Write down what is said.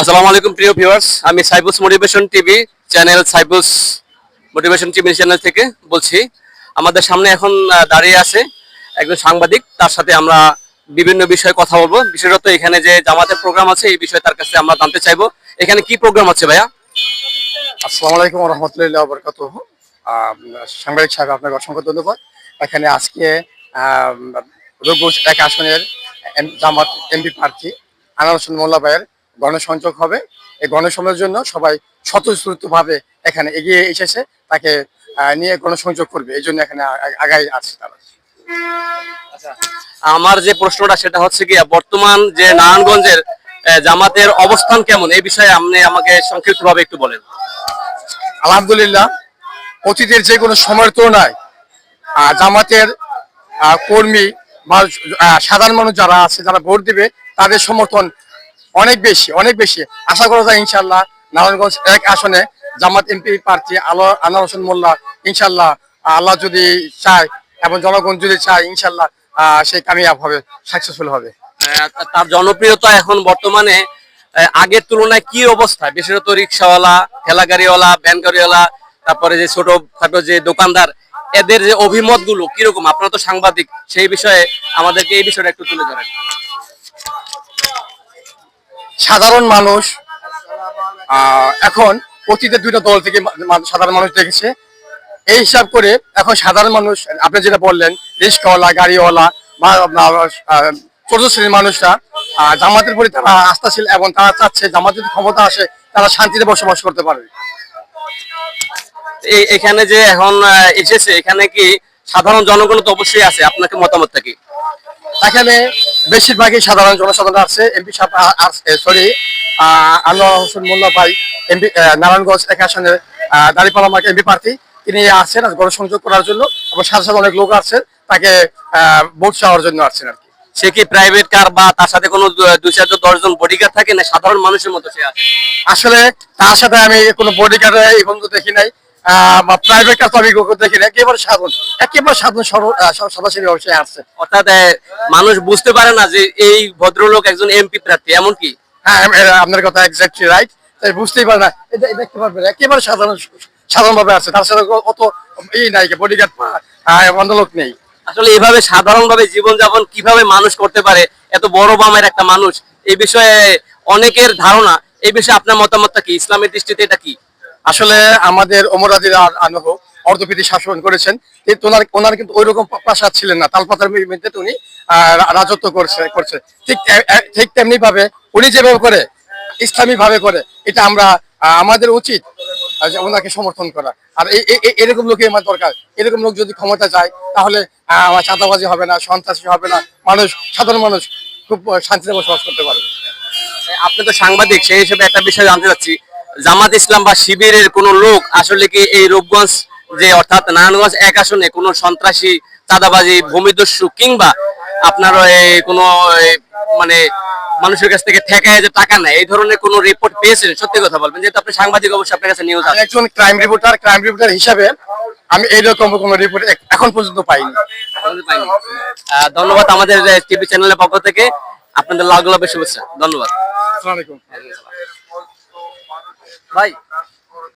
আসসালামু আলাইকুম, প্রিয় ভিউয়ার্স আমি সাইবুস মোটিভেশন টিভি চ্যানেল সাইবুস মোটিভেশন টিভি চ্যানেল থেকে বলছি। আমাদের সামনে এখন দাঁড়িয়ে আছে একজন সাংবাদিক। তার সাথে আমরা বিভিন্ন বিষয়ে কথা বলব। বিশেষত এখানে যে জামাতের প্রোগ্রাম আছে, এই বিষয়ে তার কাছে আমরা জানতে চাইব। এখানে কি প্রোগ্রাম আছে ভাইয়া? আসসালামু আলাইকুম রহমতুল্লাহ বরকাত সাংবাদিক সাহেব, আপনাকে অসংখ্য ধন্যবাদ। এখানে আজকে রঘুজ এক আসনের জামাত এমপি প্রার্থী আনার হোসেন মোল্লা ভাইয়ের গণসংযোগ হবে। এই গণসংযোগের জন্য সবাই স্বতঃস্ফূর্তভাবে এখানে এগিয়ে এসেছে তাকে নিয়ে গণসংযোগ করবে। এই জন্য এখানে আগাই আছে তারা। আমার যে প্রশ্নটা সেটা হচ্ছে কি বর্তমান যে নারায়ণগঞ্জের জামাতের অবস্থান কেমন? এই বিষয়ে আপনি আমাকে সংক্ষিপ্তভাবে একটু বলেন। আলহামদুলিল্লাহ অতীতের যে কোনো সময়ের তুলনায় জামাতের কর্মী বা সাধারণ মানুষ যারা আছে যারা ভোট দিবে তাদের সমর্থন অনেক বেশি অনেক বেশি। আশা করা যায় ইনশাল্লাহ নারায়ণগঞ্জ এক আসনে জামাত এমপি প্রার্থী আলো আনোয়ার হোসেন মোল্লা ইনশাল্লাহ আল্লাহ যদি চায় এবং জনগণ যদি চায় ইনশাল্লাহ সে কামিয়াব হবে সাকসেসফুল হবে। আহ, তার জনপ্রিয়তা এখন বর্তমানে আগের তুলনায় কি অবস্থা? বিশেষত রিক্সাওয়ালা ঠেলা গাড়িওয়ালা ভ্যান গাড়িওয়ালা তারপরে যে ছোট খাটো যে দোকানদার এদের যে অভিমতগুলো কীরকম? আপনারা তো সাংবাদিক সেই বিষয়ে আমাদেরকে এই বিষয়টা একটু তুলে ধরেন। সাধারণ মানুষ এখন অতীতে দুইটা দল থেকে সাধারণ মানুষ দেখেছে। এই হিসাব করে এখন সাধারণ মানুষ আপনি যেটা বললেন রিক্সাওয়ালা গাড়িওয়ালা বা চতুর্থ শ্রেণির মানুষরা জামাতের প্রতি তারা আস্থাশীল এবং তারা চাচ্ছে জামাত যদি ক্ষমতা আসে তারা শান্তিতে বসবাস করতে পারবে এই এখানে যে এখন এসেছে এখানে কি সাধারণ জনগণ তো অবশ্যই আছে? আপনাকে মতামতটা কি? এখানে বেশিরভাগই সাধারণ জনসাধারণ আছে এমপি সরি আনোয়ার হোসেন মোল্লা ভাই এমপি নারায়ণগঞ্জ এক আসনের দাঁড়িপালা মার্কে এমপি প্রার্থী। তিনি আসছেন গণসংযোগ করার জন্য এবং সাথে সাথে অনেক লোক আছে তাকে আহ, ভোট চাওয়ার জন্য আসছেন আর কি। সে কি প্রাইভেট কার বা তার সাথে কোনো দুই চারজন দশজন বডিগার্ড থাকে না? সাধারণ মানুষের মতো সে আছে। আসলে তার সাথে আমি কোনো বডিগার্ড এই বন্ধু দেখি নাই। প্রাইভেট কাজ আমি দেখি নাই একেবারে সাধারণ একেবারে সাধারণ সর- অবশ্যই আসছে। অর্থাৎ মানুষ বুঝতে পারে না যে এই ভদ্রলোক একজন এমপি প্রার্থী এমন কি? হ্যাঁ আপনার কথা এক্স্যাক্টলি রাইট তাই বুঝতেই পারে না এটা দেখতে পারবেন একেবারে সাধারণ সাধারণ ভাবে আছে তার সাথে অত এই নাই বডিগার্ড নেই। আসলে এইভাবে সাধারণভাবে জীবনযাপন কীভাবে মানুষ করতে পারে এত বড় বামের একটা মানুষ এই বিষয়ে অনেকের ধারণা এই বিষয়ে আপনার মতামতটা কি? ইসলামের দৃষ্টিতে এটা কি? আসলে আমাদের ওমরাদির আনহ অর্ধপীঠি শাসন করেছেন। ওনার ওনার কিন্তু ওই রকম প্রাসাদ ছিলেন না। তালপাতার মধ্যে উনি রাজত্ব করছে করছে। ঠিক ঠিক তেমনি ভাবে উনি যেভাবে করে, ইসলামী ভাবে করে, এটা আমরা আমাদের উচিত ওনাকে সমর্থন করা। আর এরকম লোকই আমার দরকার। এরকম লোক যদি ক্ষমতা যায়, তাহলে আমার চাঁদাবাজি হবে না, সন্ত্রাসী হবে না। মানুষ, সাধারণ মানুষ খুব শান্তিতে বসবাস করতে পারবে। আপনি তো সাংবাদিক, সেই হিসেবে একটা বিষয় জানতে চাচ্ছি। জামাত ইসলাম বা শিবিরের কোন লোক আসলে কি এই রূপগঞ্জ যে অর্থাৎ নারায়ণগঞ্জ এক আসনে কোন সন্ত্রাসী চাঁদাবাজি ভূমিদস্যু কিংবা আপনার এই কোনো মানে মানুষের কাছ থেকে ঠেকায় যে টাকা নেয় এই ধরনের কোনো রিপোর্ট পেয়েছেন? সত্যি কথা বলবেন যেহেতু আপনি সাংবাদিক অবশ্যই আপনার কাছে নিউজ একজন ক্রাইম রিপোর্টার ক্রাইম রিপোর্টার হিসাবে আমি এইরকম কোনো রিপোর্ট এখন পর্যন্ত পাইনি। ধন্যবাদ আমাদের টিভি চ্যানেলের পক্ষ থেকে। আপনাদের লাল গোলাপের শুভেচ্ছা। ধন্যবাদ। আসসালামু আলাইকুম। ভাই